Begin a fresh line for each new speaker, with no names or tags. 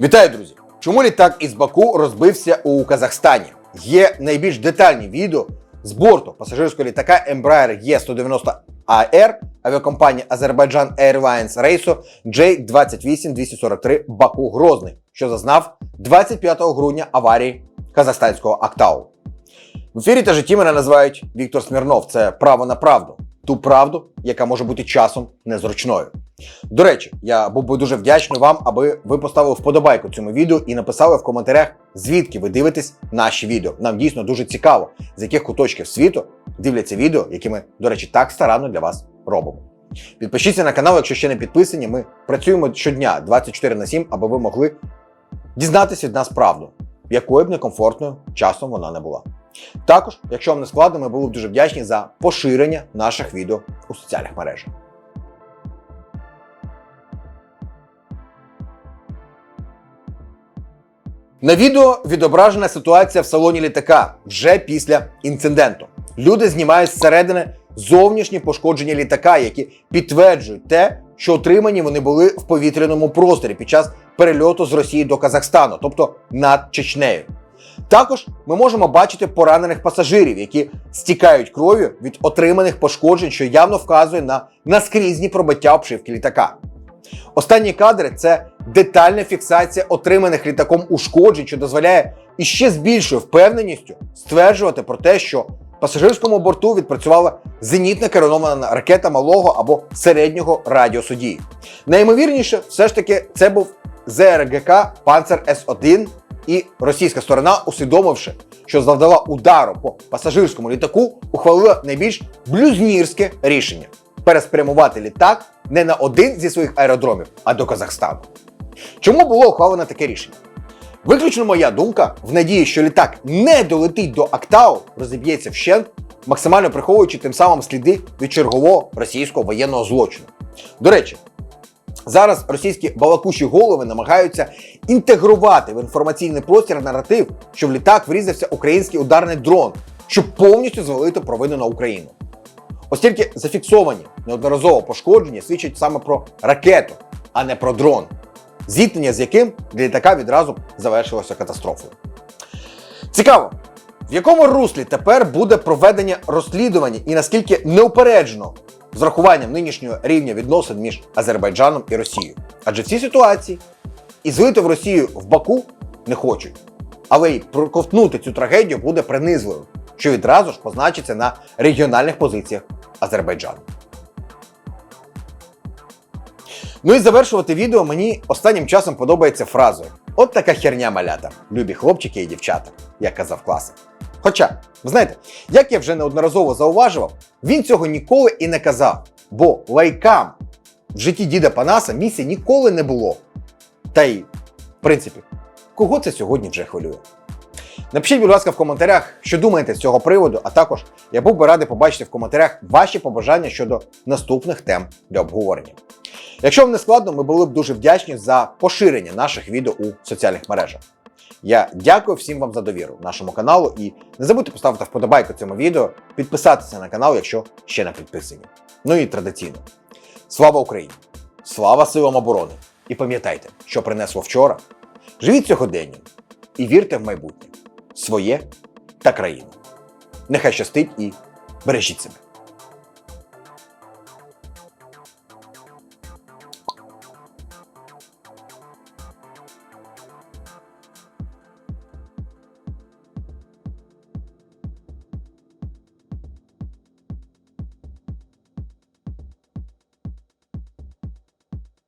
Вітаю, друзі! Чому літак із Баку розбився у Казахстані? Є найбільш детальні відео з борту пасажирського літака Embraer E190AR авіакомпанії Azerbaijan Airlines рейсу J28243 Баку Грозний, що зазнав 25 грудня аварії казахстанського Актау. В ефірі та житті мене називають Віктор Смірнов. Це право на правду. Ту правду, яка може бути часом незручною. До речі, я був би дуже вдячний вам, аби ви поставили вподобайку цьому відео і написали в коментарях, звідки ви дивитесь наші відео. Нам дійсно дуже цікаво, з яких куточків світу дивляться відео, які ми, до речі, так старанно для вас робимо. Підпишіться на канал, якщо ще не підписані. Ми працюємо щодня 24 на 7, аби ви могли дізнатися від нас правду, якою б некомфортною часом вона не була. Також, якщо вам не складно, ми були б дуже вдячні за поширення наших відео у соціальних мережах. На відео відображена ситуація в салоні літака вже після інциденту. Люди знімають зсередини зовнішні пошкодження літака, які підтверджують те, що отримані вони були в повітряному просторі під час перельоту з Росії до Казахстану, тобто над Чечнею. Також ми можемо бачити поранених пасажирів, які стікають кров'ю від отриманих пошкоджень, що явно вказує на наскрізні пробиття обшивки літака. Останні кадри це детальна фіксація отриманих літаком ушкоджень, що дозволяє іще з більшою впевненістю стверджувати про те, що пасажирському борту відпрацювала зенітно керована ракета малого або середнього радіусу дії. Найімовірніше, все ж таки, це був ЗРГК Панцер С-1, і російська сторона, усвідомивши, що завдала удару по пасажирському літаку, ухвалила найбільш блюзнірське рішення переспрямувати літак не на один зі своїх аеродромів, а до Казахстану. Чому було ухвалено таке рішення? Виключно моя думка в надії, що літак не долетить до Актау, розіб'ється вщент, максимально приховуючи тим самим сліди від чергового російського воєнного злочину. До речі, зараз російські балакучі голови намагаються інтегрувати в інформаційний простір наратив, що в літак врізався український ударний дрон, щоб повністю звалити провину на Україну. Оскільки зафіксовані неодноразово пошкодження свідчать саме про ракету, а не про дрон, зіткнення з яким для літака відразу завершилося катастрофою. Цікаво, в якому руслі тепер буде проведення розслідування і наскільки неупереджено з рахуванням нинішнього рівня відносин між Азербайджаном і Росією. Адже в цій ситуації і злити в Росію в Баку не хочуть, але й проковтнути цю трагедію буде принизливим, що відразу ж позначиться на регіональних позиціях Азербайджану. Ну і завершувати відео мені останнім часом подобається фразою: От така херня малята, любі хлопчики і дівчата, як казав класик. Хоча, знаєте, як я вже неодноразово зауважував, він цього ніколи і не казав, бо лайкам в житті діда Панаса місця ніколи не було. Та й, в принципі, кого це сьогодні вже хвилює? Напишіть, будь ласка, в коментарях, що думаєте з цього приводу, а також я був би радий побачити в коментарях ваші побажання щодо наступних тем для обговорення. Якщо вам не складно, ми були б дуже вдячні за поширення наших відео у соціальних мережах. Я дякую всім вам за довіру нашому каналу і не забудьте поставити вподобайку цьому відео, підписатися на канал, якщо ще не підписані. Ну і традиційно. Слава Україні! Слава силам оборони! І пам'ятайте, що принесло вчора. Живіть сьогоденням і вірте в майбутнє своє та країну. Нехай щастить і бережіть себе.